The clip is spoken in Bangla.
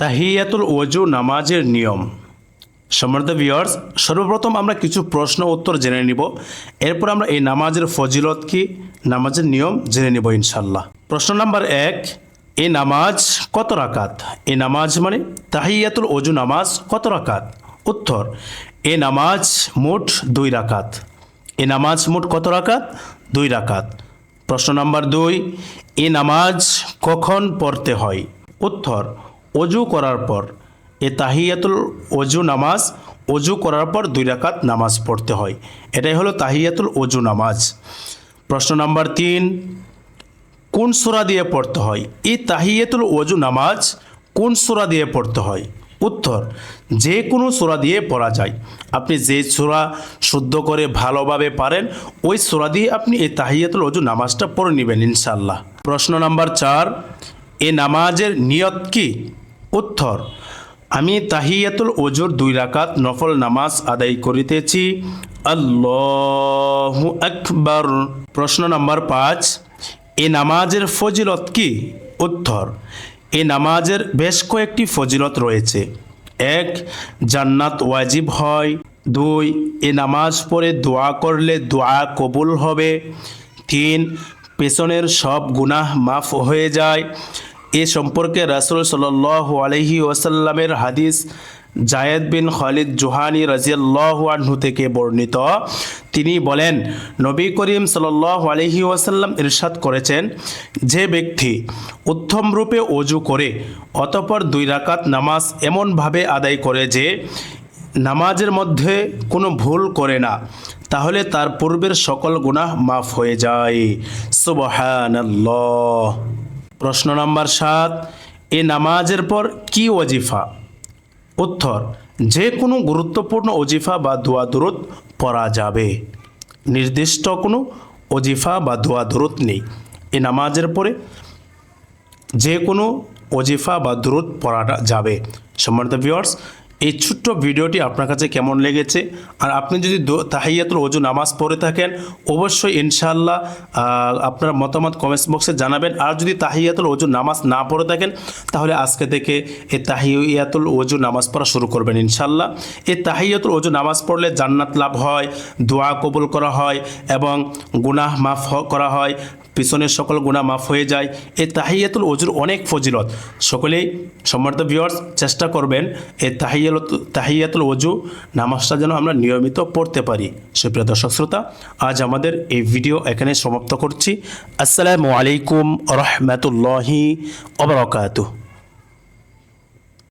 তাহিয়াতুল ওজু নামাজের নিয়ম। সম্মানিত ভিউয়ার্স সর্বপ্রথম আমরা কিছু প্রশ্ন উত্তর জেনে নিব। এরপর আমরা এই নামাজের ফজিলত কি, নামাজের নিয়ম জেনে নিব ইনশাল্লাহ প্রশ্ন নাম্বার এক, এই নামাজ কত রাকাত? এই নামাজ মানে তাহিয়াতুল ওজু নামাজ কত রাকাত? উত্তর এ নামাজ মোট দুই রাকাত। এ নামাজ মোট কত রাকাত? দুই রাকাত। প্রশ্ন নাম্বার দুই এ নামাজ কখন পড়তে হয়? উত্তর অজু করার পর। এ তাহিয়াতুল অজু নামাজ অজু করার পর দুই রাকাত নামাজ পড়তে হয়। এটাই হলো তাহিয়াতুল অজু নামাজ। প্রশ্ন নাম্বার তিন, কোন সূরা দিয়ে পড়তে হয়? এই তাহিয়াতুল অজু নামাজ কোন সূরা দিয়ে পড়তে হয়? উত্তর, যে কোনো সূরা দিয়ে পড়া যায়। আপনি যে সূরা শুদ্ধ করে ভালোভাবে পারেন, ওই সূরা দিয়ে আপনি এই তাহিয়াতুল অজু নামাজটা পড়ে নেবেন ইনশাল্লাহ প্রশ্ন নাম্বার চার, এ নামাজের নিয়ত কি? উত্তর, আমি তাহিয়াতুল ওজুর দুই রাকাত নফল নামাজ আদায় করিতেছি। আল্লাহু আকবার। প্রশ্ন নাম্বার পাঁচ, এ নামাজের ফজিলত কি? উত্তর, এ নামাজের বেশ কয়েকটি ফজিলত রয়েছে। এক, জান্নাত ওয়াজিব হয়। দুই, এ নামাজ পড়ে দোয়া করলে দোয়া কবুল হবে। তিন, পেছনের সব গুনাহ মাফ হয়ে যায়। এ সম্পর্কে রাসুল সাল আলহি ওয়াসাল্লামের হাদিস জায়েদ বিন খালিদ জোহানি রাজিয়াল্লাহ থেকে বর্ণিত। তিনি বলেন, নবী করিম সাল আলহি ওয়াসাল্লাম ইরশাদ করেছেন, যে ব্যক্তি উত্তম রূপে অজু করে, অতপর দুই রাকাত নামাজ এমনভাবে আদায় করে যে, নামাজের মধ্যে কোনো ভুল করে না, তাহলে তার পূর্বের সকল গুনাহ মাফ হয়ে যায়। সুবহানাল্লাহ। প্রশ্ন নাম্বার সাত, এ নামাজের পর কি ওজিফা? উত্তর, যে কোনো গুরুত্বপূর্ণ ওজিফা বা দোয়া দূরত পড়া যাবে। নির্দিষ্ট কোনো ওজিফা বা দোয়া দূরত নেই। এ নামাজের পরে যে কোনো ওজিফা বা দূরত পড়া যাবে। সম্মানিত ভিউয়ার্স এই ছোট্ট ভিডিওটি আপনার কাছে কেমন লেগেছে? আর আপনি যদি তাহিয়াতুল ওজু নামাজ পড়ে থাকেন, অবশ্যই ইনশাআল্লাহ আপনার মতামত কমেন্টস বক্সে জানাবেন। আর যদি তাহিয়াতুল ওজু নামাজ না পড়ে থাকেন, তাহলে আজকে থেকে এই তাহিয়াতুল ওজু নামাজ পড়া শুরু করবেন ইনশাআল্লাহ। এই তাহিয়াতুল ওজু নামাজ পড়লে জান্নাত লাভ হয়, দোয়া কবুল করা হয় এবং গুনাহ মাফ করা হয় পিছনের সকল গুণা মাফ হয়ে যায়। এই তাহিয়াতুল অজুর অনেক ফজিলত। সকলেই সম্মানিত ভিউয়ার্স চেষ্টা করবেন এই তাহিয়াল তাহিয়াতুল অজু নামাজটা যেন আমরা নিয়মিত পড়তে পারি। সুপ্রিয় দর্শক শ্রোতা, আজ আমাদের এই ভিডিও এখানে সমাপ্ত করছি। আসসালামু আলাইকুম রহমতুল্লাহি অবরকাতুহ